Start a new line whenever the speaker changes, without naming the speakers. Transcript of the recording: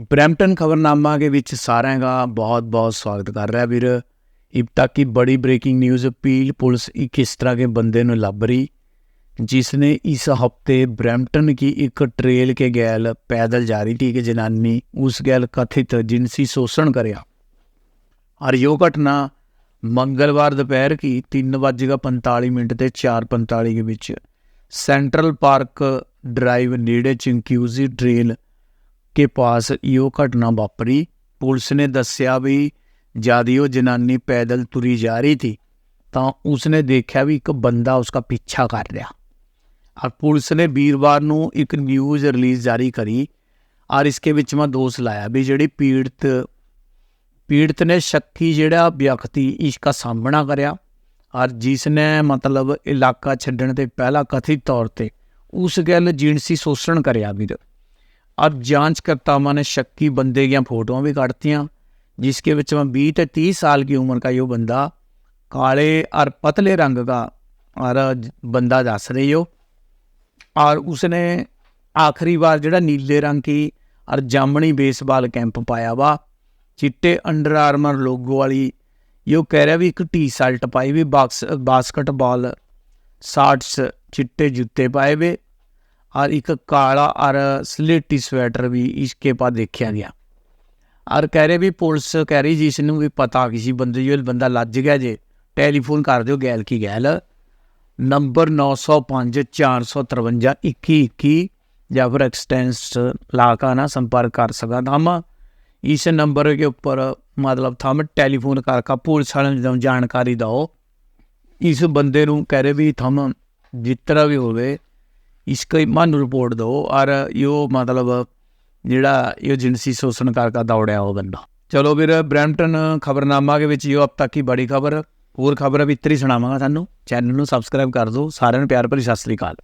Brampton ਖਬਰਨਾਮਾ ਦੇ ਵਿੱਚ ਸਾਰਿਆਂ ਦਾ ਬਹੁਤ-ਬਹੁਤ ਸਵਾਗਤ ਕਰ ਰਿਹਾ ਵੀਰ। ਇਬ ਤੱਕ ਕੀ ਬੜੀ ਬ੍ਰੇਕਿੰਗ ਨਿਊਜ਼ ਅਪੀਲ ਪੁਲਿਸ ਇੱਕ ਇਸ ਤਰ੍ਹਾਂ ਦੇ ਬੰਦੇ ਨੂੰ ਲੱਭ ਰਹੀ ਜਿਸ ਨੇ ਇਸ ਹਫ਼ਤੇ ਬ੍ਰੈਂਪਟਨ ਕੀ ਇੱਕ ਟ੍ਰੇਲ ਕੇ ਗੈਲ ਪੈਦਲ ਜਾ ਰਹੀ ਥੀ ਕਿ ਜਨਾਨੀ, ਉਸ ਗੈਲ ਕਥਿਤ ਜਿੰਸੀ ਸ਼ੋਸ਼ਣ ਕਰਿਆ। ਔਰ ਇਹ ਘਟਨਾ ਮੰਗਲਵਾਰ ਦੁਪਹਿਰ ਕੀ 3:45 ਮਿੰਟ ਤੇ 4:45 ਦੇ ਵਿੱਚ ਸੈਂਟਰਲ ਪਾਰਕ ਡਰਾਈਵ ਨੇੜੇ ਚਿੰਕਿਊਜ਼ੀ ਟ੍ਰੇਲ ਕੇ ਪਾਸ ਇਹੋ ਘਟਨਾ ਵਾਪਰੀ। ਪੁਲਿਸ ਨੇ ਦੱਸਿਆ ਵੀ ਜਦ ਉਹ ਜਨਾਨੀ ਪੈਦਲ ਤੁਰੀ ਜਾ ਰਹੀ ਸੀ ਤਾਂ ਉਸਨੇ ਦੇਖਿਆ ਵੀ ਇੱਕ ਬੰਦਾ ਉਸका ਪਿੱਛਾ ਕਰ ਰਿਹਾ। ਔਰ ਪੁਲਿਸ ਨੇ ਵੀਰਵਾਰ ਨੂੰ ਇੱਕ ਨਿਊਜ਼ ਰਿਲੀਜ਼ ਜਾਰੀ ਕਰੀ, ਔਰ ਇਸ ਕੇ ਵਿੱਚ ਮੈਂ ਦੋਸ਼ ਲਾਇਆ ਵੀ ਜਿਹੜੀ ਪੀੜਤ ਪੀੜਤ ਨੇ ਸ਼ੱਕੀ ਜਿਹੜਾ ਵਿਅਕਤੀ ਇਸਕਾ ਸਾਹਮਣਾ ਕਰਿਆ, ਔਰ ਜਿਸ ਨੇ ਮਤਲਬ ਇਲਾਕਾ ਛੱਡਣ ਤੇ ਪਹਿਲਾ ਕਥਿਤ ਤੌਰ ਤੇ ਉਸ ਗੱਲ ਜਿੰਸੀ ਸ਼ੋਸ਼ਣ ਕਰਿਆ ਵੀਰ। ਔਰ ਜਾਂਚਕਰਤਾਵਾਂ ਨੇ ਸ਼ੱਕੀ ਬੰਦੇ ਦੀਆਂ ਫੋਟੋਆਂ ਵੀ ਕੱਢਤੀਆਂ जिसके ਵਿੱਚ में 20 ਤੇ 30 साल की उम्र का यो बंदा काले और पतले रंग का और बंदा दस रही हो और उसने आखिरी बार ਜਿਹੜਾ ਨੀਲੇ ਰੰਗ की और जामनी बेसबॉल कैंप ਪਾਇਆ ਵਾ ਚਿੱਟੇ ਅੰਡਰ ਆਰਮਰ ਲੋਗੋ ਵਾਲੀ ਯੋ ਕਹਿ ਰਿਹਾ ਵੀ ਇੱਕ ਟੀ-ਸ਼ਰਟ ਪਾਈ ਵੀ ਬਾਕਸ ਬਾਸਕਟਬਾਲ ਸ਼ਾਰਟਸ ਚਿੱਟੇ ਜੁੱਤੇ ਪਾਏ ਵੇ ਔਰ ਇੱਕ ਕਾਲਾ ਔਰ ਸਲੇਟੀ ਸਵੈਟਰ ਵੀ ਇਸਕੇ ਪਾ ਦੇਖਿਆ ਗਿਆ ਔਰ ਕਹਿ ਰਹੇ ਵੀ ਪੁਲਿਸ ਕਹਿ ਰਹੀ ਜਿਸ ਨੂੰ ਵੀ ਪਤਾ ਕਿਸੇ ਬੰਦੇ ਜੋ ਬੰਦਾ ਲੱਜ ਗਿਆ ਜੇ ਟੈਲੀਫੋਨ ਕਰ ਦਿਓ ਗੈਲ ਕੀ ਗੈਲ ਨੰਬਰ 905 453 2121 ਜਾਂ ਫਿਰ ਐਕਸਟੈਂਸ ਲਾ ਕੇ ਨਾ ਸੰਪਰਕ ਕਰ ਸਕਦਾ ਹਮ ਇਸ ਨੰਬਰ के ऊपर मतलब थम टेलीफोन करके पुलिस वाले ਨੂੰ ਜਾਣਕਾਰੀ ਦਿਓ ਇਸ ਬੰਦੇ ਨੂੰ ਕਹਿ ਰਹੇ ਵੀ ਥਮ ਜਿਸ ਤਰ੍ਹਾਂ ਵੀ ਹੋਵੇ ਇਸਕੇ ਮਨ ਰਿਪੋਰਟ ਦਿਓ ਔਰ ਇਹ ਮਤਲਬ ਜਿਹੜਾ ਇਹ ਜਿਨਸੀ ਸ਼ੋਸ਼ਣ ਕਰਕੇ ਦੌੜਿਆ ਉਹ ਬੰਦਾ ਚਲੋ ਵੀਰ ਬ੍ਰੈਂਪਟਨ ਖਬਰਨਾਮਾ ਦੇ ਵਿੱਚ ਇਹ ਅਬ ਤੱਕ ਦੀ ਬੜੀ ਖਬਰ ਹੋਰ ਖਬਰ ਵੀ ਇਤਰੀ ਸੁਣਾਵਾਂਗਾ ਤੁਹਾਨੂੰ ਚੈਨਲ ਨੂੰ ਸਬਸਕ੍ਰਾਈਬ ਕਰ ਦਿਓ ਸਾਰਿਆਂ ਨੂੰ ਪਿਆਰ ਭਰੀ ਸਤਿ ਸ੍ਰੀ ਅਕਾਲ